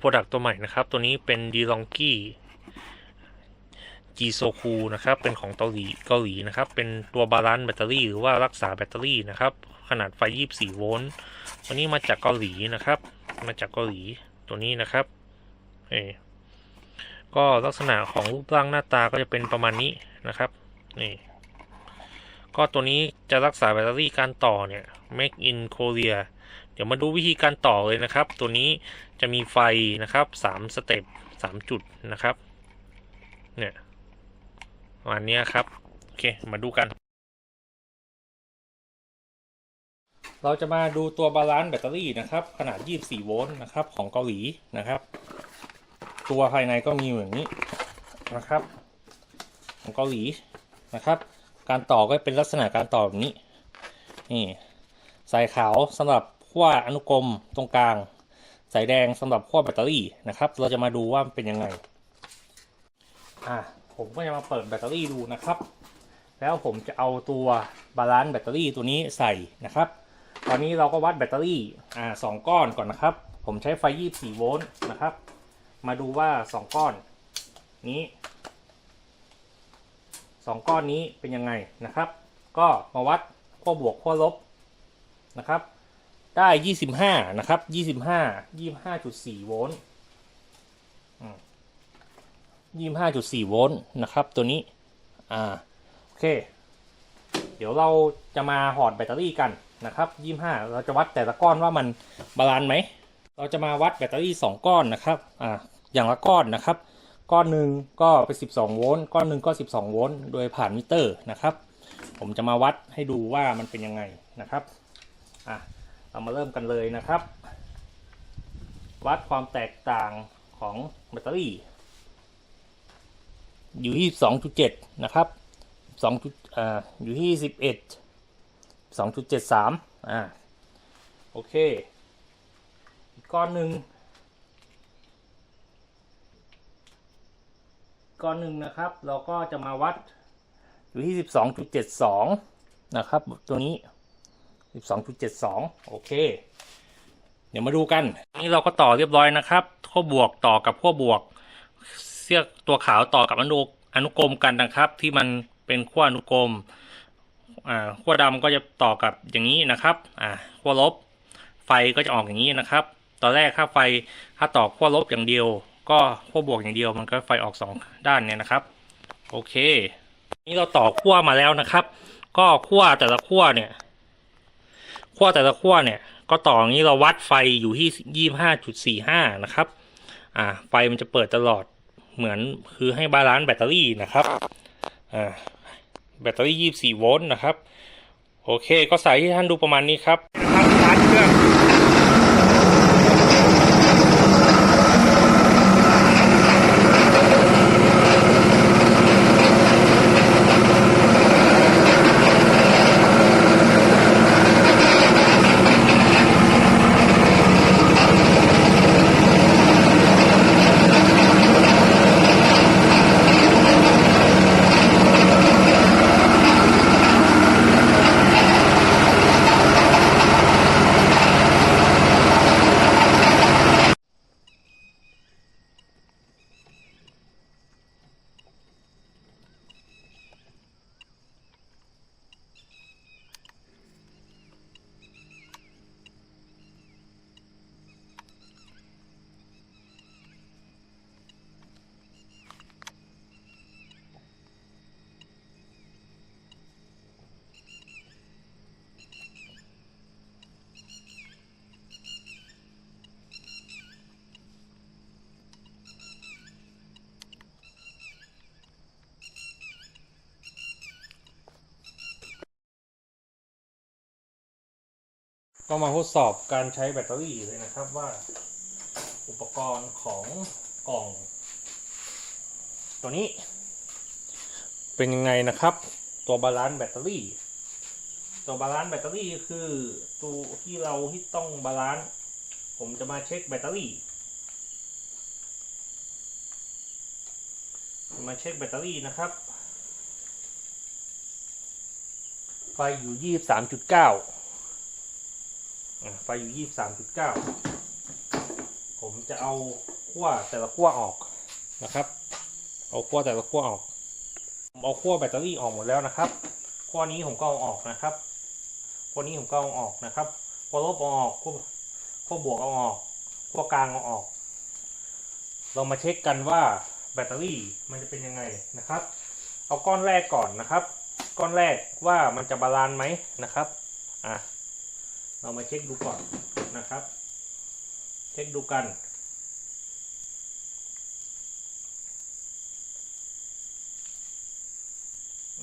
โปรดักต์ตัวใหม่นะครับ ตัวนี้เป็นดีลองกี้จีโซคูนะครับ เป็นของเกาหลีเกาหลีนะครับ เป็นตัวบาลานซ์แบตเตอรี่หรือว่ารักษาแบตเตอรี่นะครับ ขนาดไฟ 24 โวลต์ตัวนี้มาจากเกาหลีนะครับ มาจากเกาหลีตัวนี้นะครับ เอก็ลักษณะของรูปร่างหน้าตาก็จะเป็นประมาณนี้นะครับนี่ก็ตัวนี้จะรักษาแบตเตอรี่การต่อเนี่ย make in Korea ดี๋ยวมาดูวิธีการต่อเลยนะครับ ตัวนี้จะมีไฟนะครับสามสเต็ปสามจุดนะครับ เนี่ยประมาณเนี้ครับ โอเค มาดูกัน เราจะมาดูตัวบาลานซ์แบตเตอรี่นะครับ ขนาด 24 โวลต์นะครับ ของเกาหลีนะครับ ตัวภายในก็มีอย่างนี้นะครับ ของเกาหลีนะครับ การต่อก็เป็นลักษณะการต่อแบบนี้ นี่สายขาวสำหรับ ขั้วอนุกรมตรงกลาง สายแดงสำหรับขั้วแบตเตอรี่นะครับ เราจะมาดูว่ามันเป็นยังไง อะผมก็จะมาเปิดแบตเตอรี่ดูนะครับ แล้วผมจะเอาตัวบาลานซ์แบตเตอรี่ตัวนี้ใส่นะครับ ตอนนี้เราก็วัดแบตเตอรี่อ่าสองก้อนก่อนนะครับ ผมใช้ไฟ 24 โวลต์นะครับ มาดูว่าสองก้อนนี้สองก้อนนี้เป็นยังไงนะครับ ก็มาวัดขั้วบวกขั้วลบนะครับ ได้25นะครับ25 25.4โวลต์อืม25.4โวลต์นะครับ ตัวนี้ อ่า โอเค เดี๋ยวเราจะมาหอดแบตเตอรี่กันนะครับ25เราจะวัดแต่ละก้อนว่ามันบาลานซ์ไหม เราจะมาวัดแบตเตอรี่2ก้อนนะครับ อ่า อย่างละก้อนนะครับ ก้อนหนึ่งก็เป็น12โวลต์ ก้อนหนึ่งก็12โวลต์ โดยผ่านมิเตอร์นะครับ ผมจะมาวัดให้ดูว่ามันเป็นยังไงนะครับ อะ เรามาเริ่มกันเลยนะครับ วัดความแตกต่างของแบตเตอรี่ อยู่ที่2.7นะครับ2จุดอ่าอยู่ที่11 2.73อ่าโอเคอีกก้อนหนึ่งก้อนหนึ่งนะครับ เราก็จะมาวัดอยู่ที่12.72นะครับ ตัวนี้ 12.72 โอเค เดี๋ยวมาดูกันนี่เราก็ต่อเรียบร้อยนะครับขั้วบวกต่อกับขั้วบวก เสี้ยตัวขาวต่อกับอนุอนุกรมกันนะครับ ที่มันเป็นขั้วอนุกรมอ่าขั้วดำก็จะต่อกับอย่างนี้นะครับอ่าขั้วลบไฟก็จะออกอย่างนี้นะครับ ตอนแรกค่าไฟถ้าต่อขั้วลบอย่างเดียว ก็ขั้วบวกอย่างเดียวมันก็ไฟออกสองด้านเนี่ยนะครับ โอเค นี่เราต่อขั้วมาแล้วนะครับ ก็ขั้วแต่ละขั้วเนี่ย ขั้วแต่ละขั้วเนี่ย ก็ต่ออย่างนี้เราวัดไฟอยู่ที่ยี่ห้าจุดสี่ห้านะครับ อ่า ไฟมันจะเปิดตลอดเหมือนคือให้บาลานซ์แบตเตอรี่นะครับ อ่า แบตเตอรี่ยี่สี่โวลต์นะครับ โอเค ก็ใส่ให้ท่านดูประมาณนี้ครับครับชาร์จเครื่อง ก็มาทดสอบการใช้แบตเตอรี่เลยนะครับว่า อุปกรณ์ของกล่อง ตัวนี้ เป็นยังไงนะครับ ตัวบาลานซ์แบตเตอรี่ ตัวบาลานซ์แบตเตอรี่คือตัวที่เราที่ต้องบาลานซ์ผมจะมาเช็คแบตเตอรี่มาเช็คแบตเตอรี่นะครับ ไฟอยู่ยี่สามจุดเก้า ไฟอยู่ยี่สามจุดเก้าผมจะเอาขั้วแต่ละขั้วออกนะครับ เอาขั้วแต่ละขั้วออกผมเอาขั้วแบตเตอรี่ออกหมดแล้วนะครับขั้วนี้ผมก็เอาออกนะครับขั้วนี้ผมก็เอาออกนะครับขั้วลบเอาออกขั้วขั้วบวกเอาออกขั้วกลางเอาออก เรามาเช็คกันว่าแบตเตอรี่มันจะเป็นยังไงนะครับ เอาก้อนแรกก่อนนะครับ ก้อนแรกว่ามันจะบาลานซ์ไหมนะครับ อะ เรามาเช็คดูก่อนนะครับ เช็คดูกัน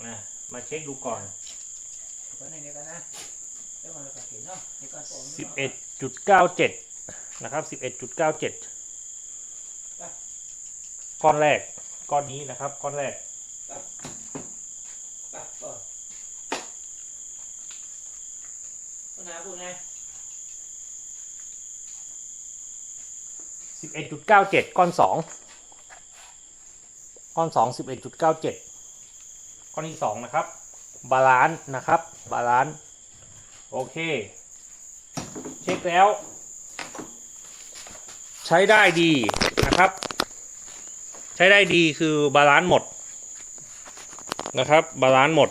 นะ มาเช็คดูก่อนก็ในนี้กันนะเดี๋ยวก่อนเราก็เห็นเนาะในก่อนผมสิบเอ็ดจุดเก้าเจ็ดนะครับสิบเอ็ดจุดเก้าเจ็ดก้อนแรก ก้อนนี้นะครับ ก้อนแรก ไปก่อนคุณ นาพูดไงสิบเอ็ดจุดเก้าเจ็ดก้อนสองก้อนสองสิบเอ็ดจุดเก้าเจ็ดก้อนที่สองนะครับ บาลานซ์นะครับ บาลานซ์โอเค เช็คแล้ว ใช้ได้ดีนะครับ ใช้ได้ดีคือบาลานซ์หมดนะครับ บาลานซ์หมด